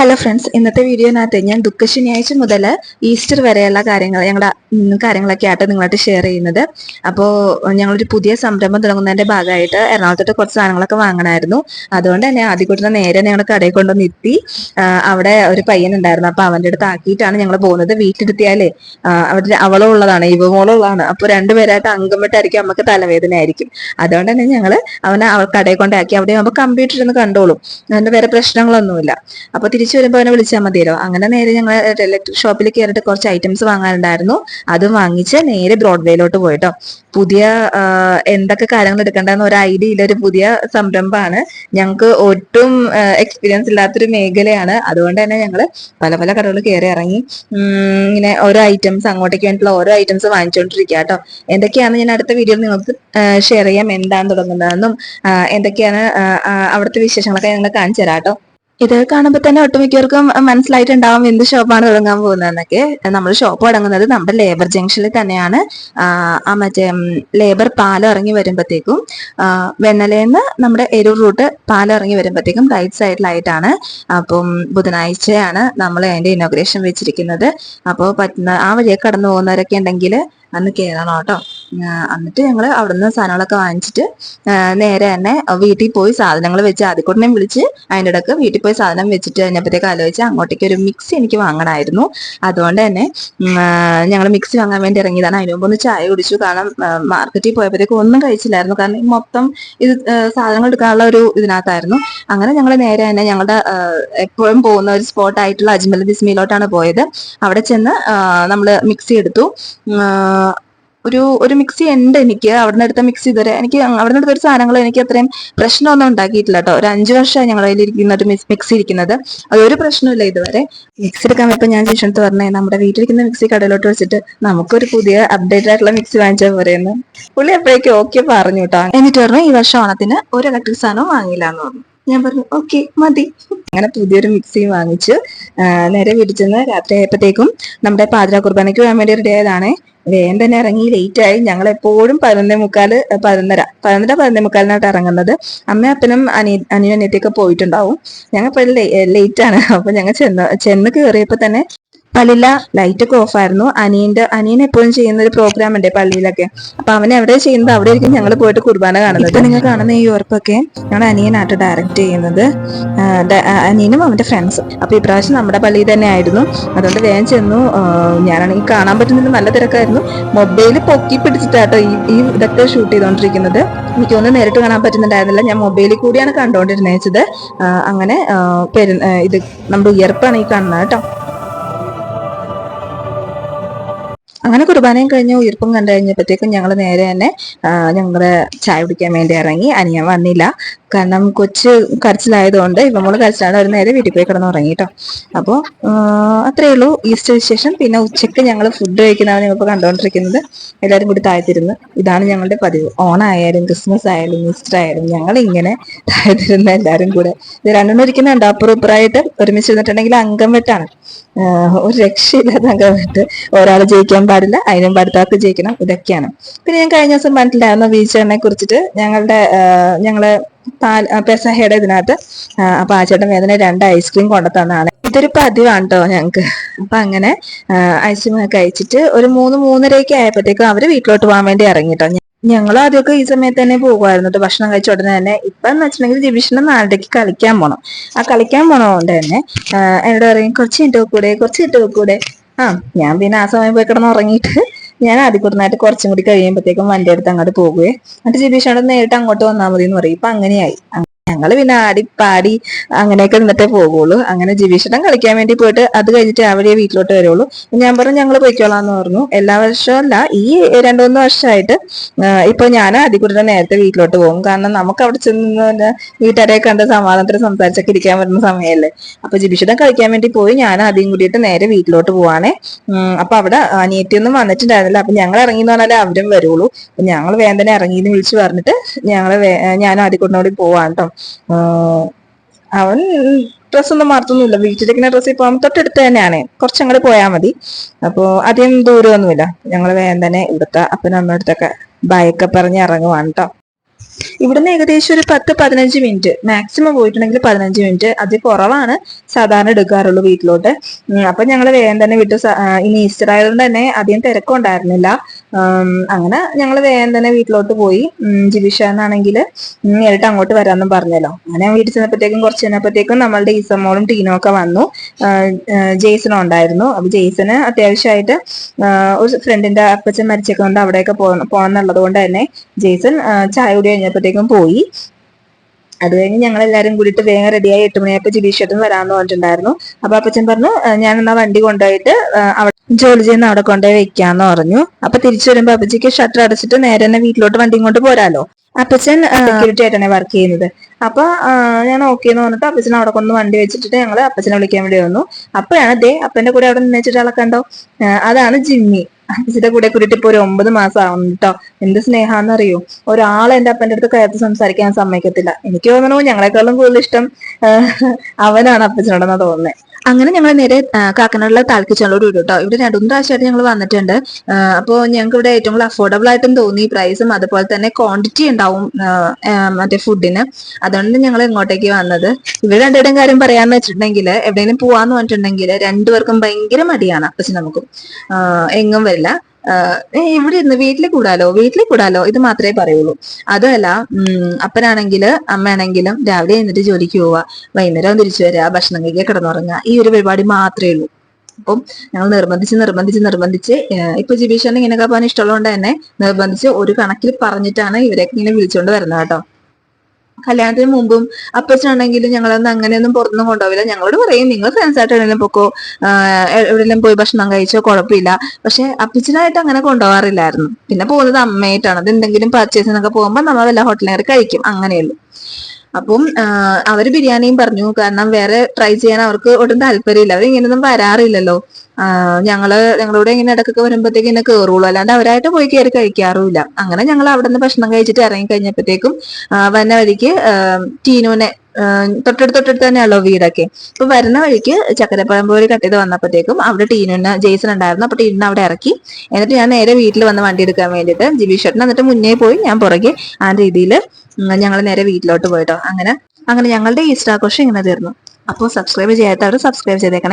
Hello friends ഇന്നത്തെ വീഡിയോനകത്ത് ഞാൻ ദുഃഖ ശനിയാഴ്ച മുതൽ ഈസ്റ്റർ വരെയുള്ള കാര്യങ്ങൾ ഞങ്ങളുടെ കാര്യങ്ങളൊക്കെ ആയിട്ട് നിങ്ങളായിട്ട് ഷെയർ ചെയ്യുന്നത്. അപ്പോൾ ഞങ്ങളൊരു പുതിയ സംരംഭം തുടങ്ങുന്നതിന്റെ ഭാഗമായിട്ട് എറണാകുളത്തോട്ട് കുറച്ച് സാധനങ്ങളൊക്കെ വാങ്ങണമായിരുന്നു. അതുകൊണ്ട് തന്നെ ആദ്യക്കൂട്ടിന് നേരെ ഞങ്ങൾ കടയിൽ കൊണ്ടുവന്ന് എത്തി. അവിടെ ഒരു പയ്യൻ ഉണ്ടായിരുന്നു. അപ്പൊ അവന്റെ അടുത്ത് ആക്കിയിട്ടാണ് ഞങ്ങൾ പോകുന്നത്. വീട്ടിലെത്തിയാലേ അവിടെ അവളും ഉള്ളതാണ് ഇവമോളും ഉള്ളതാണ്. അപ്പോൾ രണ്ടുപേരായിട്ട് അംഗം വിട്ടായിരിക്കും നമുക്ക് തലവേദന ആയിരിക്കും. അതുകൊണ്ട് തന്നെ ഞങ്ങൾ അവനെ അവൾ കടയിൽ കൊണ്ടാക്കി. അവിടെ ആകുമ്പോൾ കമ്പ്യൂട്ടർ നിന്ന് കണ്ടോളും. അതിന്റെ വേറെ പ്രശ്നങ്ങളൊന്നുമില്ല. അപ്പോൾ തിരിച്ചു വരുമ്പോൾ അവനെ വിളിച്ചാൽ മതിയല്ലോ. അങ്ങനെ നേരെ ഞങ്ങൾ ഇലക്ട്രിക് ഷോപ്പിൽ കയറിയിട്ട് കുറച്ച് ഐറ്റംസ് വാങ്ങാനുണ്ടായിരുന്നു. അതും വാങ്ങിച്ച് നേരെ ബ്രോഡ്വേയിലോട്ട് പോയിട്ടോ. പുതിയ എന്തൊക്കെ കാര്യങ്ങൾ എടുക്കേണ്ടെന്ന് ഒരു ഐഡിയ ഇല്ല ഒരു പുതിയ സംരംഭമാണ്. ഞങ്ങൾക്ക് ഒട്ടും എക്സ്പീരിയൻസ് ഇല്ലാത്തൊരു മേഖലയാണ്. അതുകൊണ്ട് തന്നെ ഞങ്ങൾ പല പല കടകളിൽ കയറി ഇറങ്ങി ഇങ്ങനെ ഓരോ ഐറ്റംസ് അങ്ങോട്ടേക്ക് വേണ്ടിയിട്ടുള്ള ഓരോ ഐറ്റംസ് വാങ്ങിച്ചുകൊണ്ടിരിക്കുക കേട്ടോ എന്തൊക്കെയാണ് ഞാൻ അടുത്ത വീഡിയോയിൽ നിങ്ങൾക്ക് ഷെയർ ചെയ്യാം. എന്താണ് തുടങ്ങുന്നതെന്നും എന്തൊക്കെയാണ് അവിടുത്തെ വിശേഷങ്ങളൊക്കെ ഞങ്ങൾ കാണിച്ചു തരാം കേട്ടോ ഇത് കാണുമ്പോൾ തന്നെ ഒട്ടുമിക്കവർക്കും മനസ്സിലായിട്ടുണ്ടാവും എന്ത് ഷോപ്പാണ് തുടങ്ങാൻ പോകുന്നതെന്നൊക്കെ. നമ്മൾ ഷോപ്പ് തുടങ്ങുന്നത് നമ്മുടെ ലേബർ ജംഗ്ഷനിൽ തന്നെയാണ്. ആ, മറ്റേ ലേബർ പാലം ഇറങ്ങി വരുമ്പോഴത്തേക്കും വെണ്ണലേന്ന് നമ്മുടെ എരൂർ റൂട്ട് പാലം ഇറങ്ങി വരുമ്പോഴത്തേക്കും റൈറ്റ് സൈഡിലായിട്ടാണ്. അപ്പം ബുധനാഴ്ചയാണ് നമ്മൾ അതിന്റെ ഇനോഗ്രേഷൻ വെച്ചിരിക്കുന്നത്. അപ്പോൾ പറ്റുന്ന ആ വഴിയൊക്കെ കടന്നു പോകുന്നവരൊക്കെ ഉണ്ടെങ്കിൽ അന്ന് കയറണം കേട്ടോ. എന്നിട്ട് ഞങ്ങൾ അവിടുന്ന് സാധനങ്ങളൊക്കെ വാങ്ങിച്ചിട്ട് നേരെ തന്നെ വീട്ടിൽ പോയി സാധനങ്ങൾ വെച്ച് ആദ്യക്കൂട്ടിനെ വിളിച്ച് അതിന്റെ ഇടയ്ക്ക് വീട്ടിൽ പോയി സാധനം വെച്ചിട്ട് കഴിഞ്ഞപ്പോഴത്തേക്ക് ആലോചിച്ച് അങ്ങോട്ടേക്ക് ഒരു മിക്സി എനിക്ക് വാങ്ങണമായിരുന്നു. അതുകൊണ്ട് തന്നെ ഞങ്ങൾ മിക്സി വാങ്ങാൻ വേണ്ടി ഇറങ്ങിയതാണ്. അതിനു മുമ്പ് ഒന്ന് ചായ കുടിച്ചു. കാരണം മാർക്കറ്റിൽ പോയപ്പോഴത്തേക്ക് ഒന്നും കഴിച്ചില്ലായിരുന്നു. കാരണം മൊത്തം ഇത് സാധനങ്ങൾ എടുക്കാനുള്ള ഒരു ഇതിനകത്തായിരുന്നു. അങ്ങനെ ഞങ്ങൾ നേരെ തന്നെ ഞങ്ങളുടെ എപ്പോഴും പോകുന്ന ഒരു സ്പോട്ട് ആയിട്ടുള്ള അജ്മൽ ബിസ്മിയിലോട്ടാണ് പോയത്. അവിടെ ചെന്ന് നമ്മൾ മിക്സി എടുത്തു. ഒരു ഒരു മിക്സി ഉണ്ട് എനിക്ക്. അവിടുന്ന് എടുത്ത മിക്സി ഇതുവരെ. എനിക്ക് അവിടുന്ന് എടുത്ത ഒരു സാധനങ്ങൾ എനിക്ക് അത്രയും പ്രശ്നമൊന്നും ഉണ്ടാക്കിയിട്ടില്ല കേട്ടോ. ഒരു അഞ്ചു വർഷമായി ഞങ്ങളുടെ കയ്യിൽ ഇരിക്കുന്ന ഒരു മിക്സി ഇരിക്കുന്നത്. അതൊരു പ്രശ്നമില്ല ഇതുവരെ. മിക്സി എടുക്കാൻ ഇപ്പൊ ഞാൻ ശേഷത്ത് പറഞ്ഞേ നമ്മുടെ വീട്ടിലിരിക്കുന്ന മിക്സി കടയിലോട്ട് വെച്ചിട്ട് നമുക്കൊരു പുതിയ അപ്ഡേറ്റ് ആയിട്ടുള്ള മിക്സി വാങ്ങിച്ചാൽ പോരെയെന്ന് പുള്ളി എപ്പോഴേക്കും ഓക്കെ പറഞ്ഞു കേട്ടോ എന്നിട്ട് പറഞ്ഞു ഈ വർഷം ഓണത്തിന് ഒരു ഇലക്ട്രിക് സാധനവും വാങ്ങിയില്ല എന്ന് പറഞ്ഞു. ഞാൻ പറഞ്ഞു ഓക്കെ മതി. അങ്ങനെ പുതിയൊരു മിക്സി വാങ്ങിച്ച് നേരെ വിരിച്ചെന്ന് ചെന്ന് രാത്രി ആയപ്പോഴത്തേക്കും നമ്മുടെ പാതിര കുർബാനയ്ക്ക് പോകാൻ വേണ്ടി റെഡി ആയതാണേ. വേഗം തന്നെ ഇറങ്ങി ലേറ്റ് ആയി. ഞങ്ങൾ എപ്പോഴും പതിനൊന്നേ മുക്കാൽ പതിനൊന്നര പതിനൊന്നര പതിനൊന്നേ മുക്കാലിനായിട്ട് ഇറങ്ങുന്നത്. അമ്മ അപ്പനും അനി അനിയനും പോയിട്ടുണ്ടാവും. ഞങ്ങൾ ഇപ്പോൾ ലേറ്റ് ആണ്. അപ്പൊ ഞങ്ങൾ ചെന്ന് ചെന്ന് കയറിയപ്പോ തന്നെ പള്ളിയില ലൈറ്റ് ഒക്കെ ഓഫ് ആയിരുന്നു. അനിയന്റെ അനിയൻ എപ്പോഴും ചെയ്യുന്ന ഒരു പ്രോഗ്രാം ഉണ്ട് പള്ളിയിലൊക്കെ? അപ്പൊ അവൻ എവിടെ ചെയ്യുന്നത്? അവിടെ ആയിരിക്കും ഞങ്ങൾ പോയിട്ട് കുർബാന കാണുന്നത്. ഇപ്പൊ നിങ്ങൾ കാണുന്ന ഈ ഉറപ്പൊക്കെ ഞങ്ങൾ അനിയനായിട്ട് ഡയറക്റ്റ് ചെയ്യുന്നത്. അനിയനും അവന്റെ ഫ്രണ്ട്സും അപ്പൊ ഇപ്രാവശ്യം നമ്മുടെ പള്ളിയിൽ തന്നെ ആയിരുന്നു. അതുകൊണ്ട് വേഗം ചെന്നു. ഞാനാണെങ്കിൽ കാണാൻ പറ്റുന്നത് നല്ല തിരക്കായിരുന്നു. മൊബൈൽ പൊക്കി പിടിച്ചിട്ടാട്ടോ ഈ ഈ ഇതൊക്കെ ഷൂട്ട് ചെയ്തുകൊണ്ടിരിക്കുന്നത് എനിക്കൊന്നും നേരിട്ട് കാണാൻ പറ്റുന്നുണ്ടായിരുന്നില്ല. ഞാൻ മൊബൈലിൽ കൂടിയാണ് കണ്ടുകൊണ്ടിരുന്നത് അങ്ങനെ പെരു ഇത് നമ്മുടെ ഉയർപ്പാണ് ഈ കാണുന്നത് കേട്ടോ. അങ്ങനെ കുർബാനയും കഴിഞ്ഞ് ഉയർപ്പും കണ്ടു കഴിഞ്ഞപ്പോഴത്തേക്കും ഞങ്ങൾ നേരെ തന്നെ ഞങ്ങളുടെ ചായ കുടിക്കാൻ വേണ്ടി ഇറങ്ങി. അനിയൻ വന്നില്ല. കാരണം കൊച്ച് കരച്ചിലായതുകൊണ്ട് മോൾ കരച്ചിലാണ് ഒരു നേരെ വീട്ടിൽ പോയി കിടന്ന് ഉറങ്ങി കേട്ടോ അപ്പോൾ അത്രയേ ഉള്ളൂ ഈസ്റ്റർ വിശേഷം. പിന്നെ ഉച്ചയ്ക്ക് ഞങ്ങൾ ഫുഡ് കഴിക്കുന്നതാണ് ഞങ്ങൾ ഇപ്പോൾ കണ്ടുകൊണ്ടിരിക്കുന്നത് എല്ലാവരും കൂടി താഴ്ത്തിരുന്ന്. ഇതാണ് ഞങ്ങളുടെ പതിവ്. ഓണായാലും ക്രിസ്മസ് ആയാലും ഈസ്റ്റർ ആയാലും ഞങ്ങൾ ഇങ്ങനെ താഴ്ത്തിരുന്ന എല്ലാവരും കൂടെ. ഇത് രണ്ടെണ്ണം ഇരിക്കുന്നുണ്ട്. അപ്പുറം ഇപ്പുറമായിട്ട് ഒരുമിച്ച് ഇരുന്നിട്ടുണ്ടെങ്കിൽ അംഗം വെട്ടാണ്. ഒരു രക്ഷയില്ലാത്ത അംഗം വെട്ട്. ഒരാൾ ജയിക്കാൻ പാടില്ല അതിനും അടുത്താൾക്ക് ജയിക്കണം. ഇതൊക്കെയാണ്. പിന്നെ ഞാൻ കഴിഞ്ഞ ദിവസം പറഞ്ഞിട്ടുണ്ടായിരുന്നു വീഴ്ചയെ കുറിച്ചിട്ട്. ഞങ്ങളുടെ ഞങ്ങളെ ഞങ്ങൾ പാൽ പെസഹയുടെ ഇതിനകത്ത്. അപ്പൊ ആ ചേട്ടൻ വേദന രണ്ട് ഐസ്ക്രീം കൊണ്ടു തന്നാണ് ഇതൊരു പതിവാണ് കേട്ടോ ഞങ്ങക്ക്. അപ്പൊ അങ്ങനെ ഐസ്ക്രീം ഒക്കെ കഴിച്ചിട്ട് ഒരു മൂന്ന് മൂന്നരയൊക്കെ ആയപ്പോഴത്തേക്കും അവർ വീട്ടിലോട്ട് പോകാൻ വേണ്ടി ഇറങ്ങി കേട്ടോ ഞങ്ങൾ ആദ്യമൊക്കെ ഈ സമയത്ത് തന്നെ പോകുമായിരുന്നു ഭക്ഷണം കഴിച്ച ഉടനെ തന്നെ. ഇപ്പൊ എന്ന് വെച്ചിട്ടുണ്ടെങ്കിൽ ജിബിഷിന്റെ നാലരയ്ക്ക് കളിക്കാൻ പോണം. ആ കളിക്കാൻ പോണതുകൊണ്ട് തന്നെ എന്നോട് പറയും കുറച്ച് ഇട്ട് വെക്കൂടെ കുറച്ച് ഇട്ട് വെക്കൂടെ ആ ഞാൻ പിന്നെ ആ സമയം പോയി കിടന്ന് ഉറങ്ങിയിട്ട് ഞാൻ ആദ്യം കൂടുന്നതായിട്ട് കുറച്ചും കൂടി കഴിയുമ്പോഴത്തേക്കും വണ്ടി എടുത്ത് അങ്ങോട്ട് പോകുകയെ എന്നിട്ട് ജിബീഷോട് നേരിട്ട് അങ്ങോട്ട് വന്നാൽ മതി എന്ന് പറയും. ഇപ്പൊ അങ്ങനെയായി ഞങ്ങൾ പിന്നെ ആടി പാടി അങ്ങനെയൊക്കെ നിന്നിട്ടേ പോകുള്ളൂ അങ്ങനെ ജിബീഷേട്ടൻ കളിക്കാൻ വേണ്ടി പോയിട്ട് അത് കഴിഞ്ഞിട്ട് അവിടെ വീട്ടിലോട്ട് വരുള്ളൂ. ഞാൻ പറഞ്ഞു ഞങ്ങൾ പോയിക്കോളാന്ന് പറഞ്ഞു. എല്ലാ വർഷവും അല്ല ഈ രണ്ടു മൂന്ന് വർഷമായിട്ട് ഇപ്പൊ ഞാൻ ആദ്യക്കൂടെ നേരത്തെ വീട്ടിലോട്ട് പോകും. കാരണം നമുക്ക് അവിടെ ചെന്ന് വീട്ടുകാരെ കണ്ട് സമാധാനത്തിൽ സംസാരിച്ചൊക്കെ ഇരിക്കാൻ പറ്റുന്ന സമയമല്ലേ അപ്പൊ ജിബിഷിടം കളിക്കാൻ വേണ്ടി പോയി ഞാൻ ആദ്യം കൂടിയിട്ട് നേരെ വീട്ടിലോട്ട് പോവാണേ. അപ്പൊ അവിടെ അനിയത്തിയൊന്നും വന്നിട്ടുണ്ടായിരുന്നില്ല. അപ്പൊ ഞങ്ങൾ ഇറങ്ങി എന്ന് പറഞ്ഞാൽ അവരും വരുള്ളൂ ഞങ്ങൾ വേദന ഇറങ്ങി എന്ന് വിളിച്ചു പറഞ്ഞിട്ട് ഞങ്ങൾ വേ- ഞാനും ആദ്യക്കൂടിനോട് പോവാണ് കേട്ടോ അവൻ ഡ്രസ് ഒന്നും മാർത്തൊന്നുമില്ല വീട്ടിലിരിക്കുന്ന ഡ്രസ്സ് ഇപ്പൊ തൊട്ടടുത്ത് തന്നെയാണ്. കുറച്ചങ്ങോട്ട് പോയാൽ മതി. അപ്പോ അധികം ദൂരമൊന്നുമില്ല. ഞങ്ങൾ വേഗം തന്നെ ഇവിടുത്തെ അപ്പനും അമ്മയുടെ അടുത്തൊക്കെ ബൈക്കെ പറഞ്ഞ് ഇറങ്ങുവാണ് കേട്ടോ ഇവിടുന്ന് ഏകദേശം ഒരു പത്ത് പതിനഞ്ച് മിനിറ്റ്. മാക്സിമം പോയിട്ടുണ്ടെങ്കിൽ പതിനഞ്ച് മിനിറ്റ്. അത് കുറവാണ്. സാധാരണ എടുക്കാറുള്ളൂ വീട്ടിലോട്ട്. അപ്പൊ ഞങ്ങൾ വേഗം തന്നെ വിട്ടു. സ- ആ, ഇനി ഈസ്റ്റർ ആയതുകൊണ്ട് തന്നെ അധികം തിരക്കുണ്ടായിരുന്നില്ല. അങ്ങനെ ഞങ്ങൾ വേഗം തന്നെ വീട്ടിലോട്ട് പോയി. ജിബിഷ എന്നാണെങ്കിൽ നേരിട്ട് അങ്ങോട്ട് വരാമെന്നും പറഞ്ഞല്ലോ. അങ്ങനെ വീട്ടിൽ ചെന്നപ്പോഴത്തേക്കും കുറച്ച് ചെന്നപ്പോഴത്തേക്കും നമ്മളുടെ ഈസമ്മോളും ടീനും ഒക്കെ വന്നു. ജെയ്സണും ഉണ്ടായിരുന്നു. അപ്പൊ ജെയ്സന് അത്യാവശ്യമായിട്ട് ഒരു ഫ്രണ്ടിന്റെ അപ്പച്ചൻ മരിച്ചൊക്കെ കൊണ്ട് അവിടെയൊക്കെ പോകണം എന്നുള്ളത് കൊണ്ട് തന്നെ ജെയ്സൺ ചായ കൂടി കഴിഞ്ഞപ്പോഴത്തേക്കും പോയി. അത് കഴിഞ്ഞ് ഞങ്ങൾ എല്ലാവരും കൂടിയിട്ട് വേഗം റെഡിയായി എട്ട് മണിയായപ്പോൾ ജിബീഷേട്ടൻ വരാമെന്ന് പറഞ്ഞിട്ടുണ്ടായിരുന്നു. അപ്പൊ അപ്പച്ചൻ പറഞ്ഞു "ആ, ഞാൻ എന്നാ വണ്ടി കൊണ്ടുപോയിട്ട് അവിടെ ജോലി ചെയ്യുന്ന അവിടെ കൊണ്ടുപോയി വെക്കാന്ന് പറഞ്ഞു. അപ്പൊ തിരിച്ചു വരുമ്പോ അപ്പച്ചിക്ക് ഷട്ടർ അടച്ചിട്ട് നേരെ തന്നെ വീട്ടിലോട്ട് വണ്ടിയും കൊണ്ട് പോരാലോ. അപ്പച്ചൻ സെക്യൂരിറ്റി ആയിട്ടാണ് വർക്ക് ചെയ്യുന്നത്. അപ്പൊ ഞാൻ ഓക്കെ എന്ന് പറഞ്ഞിട്ട് അപ്പച്ചൻ അവിടെ കൊണ്ട് വണ്ടി വെച്ചിട്ട് ഞങ്ങൾ അപ്പച്ചനെ വിളിക്കാൻ വേണ്ടി വന്നു. അപ്പോഴാണ് ദേ അപ്പന്റെ കൂടെ അവിടെ നിന്ന് വെച്ചിട്ട് ആളെ കണ്ടോ? അതാണ് ജിമ്മി. അപ്പച്ചിന്റെ കൂടെ കൂടിയിട്ട് ഒരു ഒമ്പത് മാസം ആവുന്നു കേട്ടോ എന്ത് സ്നേഹാന്നറിയോ? ഒരാളെ എന്റെ അപ്പന്റെ അടുത്ത് കയർത്ത് സംസാരിക്കാൻ സമ്മതിക്കത്തില്ല. എനിക്ക് തോന്നുന്നു ഞങ്ങളെക്കാളും കൂടുതൽ ഇഷ്ടം അവനാണ് അപ്പച്ചനോടെന്നാ തോന്നുന്നത് അങ്ങനെ ഞങ്ങൾ നേരെ കാക്കനാടുള്ള താൽക്കിച്ചോളോട് വിടും കേട്ടോ ഇവിടെ രണ്ടു പ്രാവശ്യമായിട്ട് ഞങ്ങൾ വന്നിട്ടുണ്ട്. അപ്പോൾ ഞങ്ങൾക്ക് ഇവിടെ ഏറ്റവും കൂടുതൽ അഫോർഡബിൾ ആയിട്ടും തോന്നി. പ്രൈസും അതുപോലെ തന്നെ ക്വാണ്ടിറ്റി ഉണ്ടാവും മറ്റേ ഫുഡിന് അതുകൊണ്ട് ഞങ്ങൾ ഇങ്ങോട്ടേക്ക് വന്നത്. ഇവിടെ രണ്ടിടം കാര്യം പറയാന്ന് വെച്ചിട്ടുണ്ടെങ്കിൽ എവിടെയെങ്കിലും പോവാന്ന് പറഞ്ഞിട്ടുണ്ടെങ്കിൽ രണ്ടുപേർക്കും ഭയങ്കര മടിയാണ് അപ്പച്ചൻ നമുക്കും. എങ്ങും വരില്ല. ഇവിടെ ഇരുന്ന് വീട്ടിൽ കൂടാലോ? വീട്ടിൽ കൂടാലോ? ഇത് മാത്രമേ പറയുള്ളൂ. അതല്ല ഉം, അപ്പനാണെങ്കിൽ അമ്മയാണെങ്കിലും രാവിലെ എന്നിട്ട് ജോലിക്ക് പോവുക വൈകുന്നേരം തിരിച്ചു വരിക ഭക്ഷണം കഴിക്കുക കിടന്നുറങ്ങുക ഈ ഒരു പരിപാടി മാത്രമേ ഉള്ളൂ. അപ്പം ഞങ്ങൾ നിർബന്ധിച്ച് നിർബന്ധിച്ച് നിർബന്ധിച്ച് ഇപ്പൊ ജിബീഷന് ഇങ്ങനെയൊക്കെ പോകാൻ ഇഷ്ടമുള്ളതുകൊണ്ട് തന്നെ നിർബന്ധിച്ച് ഒരു കണക്കിൽ പറഞ്ഞിട്ടാണ് ഇവരെയൊക്കെ ഇങ്ങനെ വിളിച്ചുകൊണ്ട് വരുന്നത് കേട്ടോ. കല്യാണത്തിന് മുമ്പും അപ്പച്ചനാണെങ്കിലും ഞങ്ങളൊന്നും അങ്ങനെയൊന്നും പുറത്തൊന്നും കൊണ്ടുപോവില്ല. ഞങ്ങളോട് പറയും നിങ്ങൾ ഫ്രണ്ട്സ് ആയിട്ട് എവിടെയെങ്കിലും പൊക്കോ? എവിടെയെങ്കിലും പോയി ഭക്ഷണം കഴിച്ചോ? കുഴപ്പമില്ല. പക്ഷെ അപ്പച്ചനായിട്ട് അങ്ങനെ കൊണ്ടുപോകാറില്ലായിരുന്നു. പിന്നെ പോകുന്നത് അമ്മയായിട്ടാണ്. അത് എന്തെങ്കിലും പർച്ചേസിനൊക്കെ പോകുമ്പോൾ നമ്മൾ വല്ല ഹോട്ടലിൽ കയറി കഴിക്കും. അങ്ങനെയുള്ളൂ. അപ്പം അവർ ബിരിയാണിയും പറഞ്ഞു. കാരണം വേറെ ട്രൈ ചെയ്യാൻ അവർക്ക് ഒട്ടും താല്പര്യമില്ല. അവർ ഇങ്ങനെയൊന്നും വരാറില്ലല്ലോ ഞങ്ങൾ ഞങ്ങളോട് ഇങ്ങനെ ഇടക്കൊക്കെ വരുമ്പോഴത്തേക്ക് ഇങ്ങനെ കയറുള്ളൂ അല്ലാണ്ട് അവരായിട്ട് പോയി കയറി കഴിക്കാറുമില്ല. അങ്ങനെ ഞങ്ങൾ അവിടെ നിന്ന് ഭക്ഷണം കഴിച്ചിട്ട് ഇറങ്ങി കഴിഞ്ഞപ്പോഴത്തേക്കും വന്ന വഴിക്ക് ടീനുവിനെ തൊട്ടടുത്ത് തൊട്ടടുത്ത് തന്നെയാണല്ലോ വീടൊക്കെ. അപ്പൊ വരുന്ന വഴിക്ക് ചക്കരപ്പഴംപോരി കട്ട് ചെയ്ത് വന്നപ്പോഴത്തേക്കും അവിടെ ടീനുന്ന ജെയ്സൺ ഉണ്ടായിരുന്നു. അപ്പൊ ടീനുന്ന അവിടെ ഇറക്കി. എന്നിട്ട് ഞാൻ നേരെ വീട്ടിൽ വന്ന് വണ്ടി എടുക്കാൻ വേണ്ടിയിട്ട് ജിബി ഷട്ടൻ എന്നിട്ട് മുന്നേ പോയി ഞാൻ പുറകെ ആ രീതിയിൽ ഞങ്ങൾ നേരെ വീട്ടിലോട്ട് പോയിട്ടോ. അങ്ങനെ അങ്ങനെ ഞങ്ങളുടെ ഈസ്റ്റർ ആഘോഷം ഇങ്ങനെ തീർന്നു. അപ്പോൾ സബ്സ്ക്രൈബ് ചെയ്യാത്തവർ സബ്സ്ക്രൈബ് ചെയ്തേക്കണം.